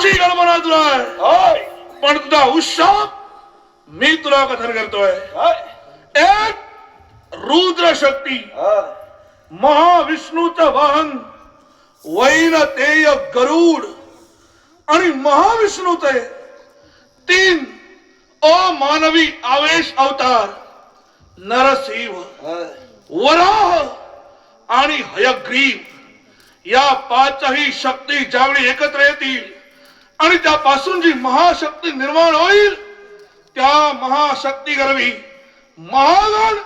ची कल्पना तुला. पण तुझा उत्साप मी तुला कथन करतोय. एक रुद्र शक्ती. महाविष्णूचं वाहन वैन तेय गरुड आणि महाविष्णूचे तीन अमानवी आवेश अवतार नरसिंह. वराह आणि हयग्रीव. या पाचही शक्ती ज्यावेळी एकत्र येतील आणि त्यापासून जी महाशक्ती निर्माण होईल त्या महाशक्ती गर्वी महागण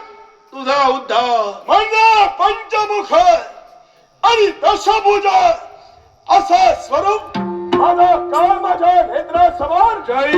तुझा उद्धार. म्हणजे पंचमुख आणि दशभुज असं स्वरूप माझा काळ माझ्या नेत्रासमोर. जय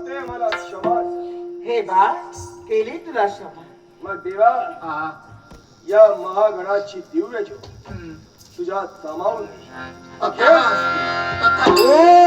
माते मला शबास हे बाळ केली तुला क्षमा मग देवा या महागणाची दिव्य ज्योत तुझ्या दमावून ओम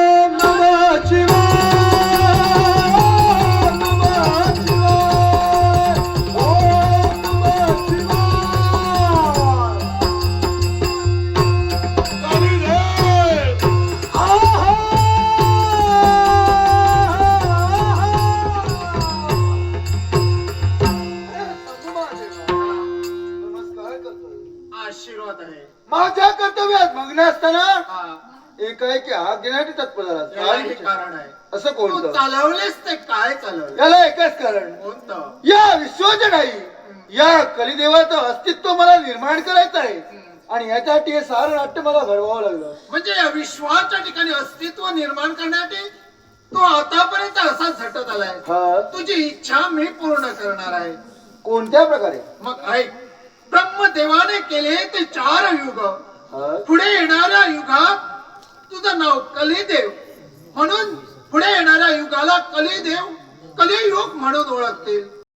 आशीर्वाद आहे. माझ्या कर्तव्यात मग्न असताना हा, एकाएकी हात घेण्यासाठी तत्पर झाला. याला हे? कारण आहे. असं तू कोणतं चालवलेस ते काय चालवले याला एकच कारण. कोणतं? या विश्वाच्या नाही या कलिदेवाचं अस्तित्व मला निर्माण करायचं आहे. आणि याच्यासाठी हे सारं नाट्य मला घडवावं लागलं. म्हणजे या विश्वाच्या ठिकाणी अस्तित्व निर्माण करण्यासाठी तू आतापर्यंत असा झटत आलाय. हा. तुझी इच्छा मी पूर्ण करणार आहे. कोणत्या प्रकारे? मग ऐक. ब्रह्मदेवाने केले ते चार युग? पुढे येणाऱ्या युगात तुझं नाव कलिदेव. म्हणून पुढे येणाऱ्या युगाला कलिदेव कलियुग म्हणून ओळखतील.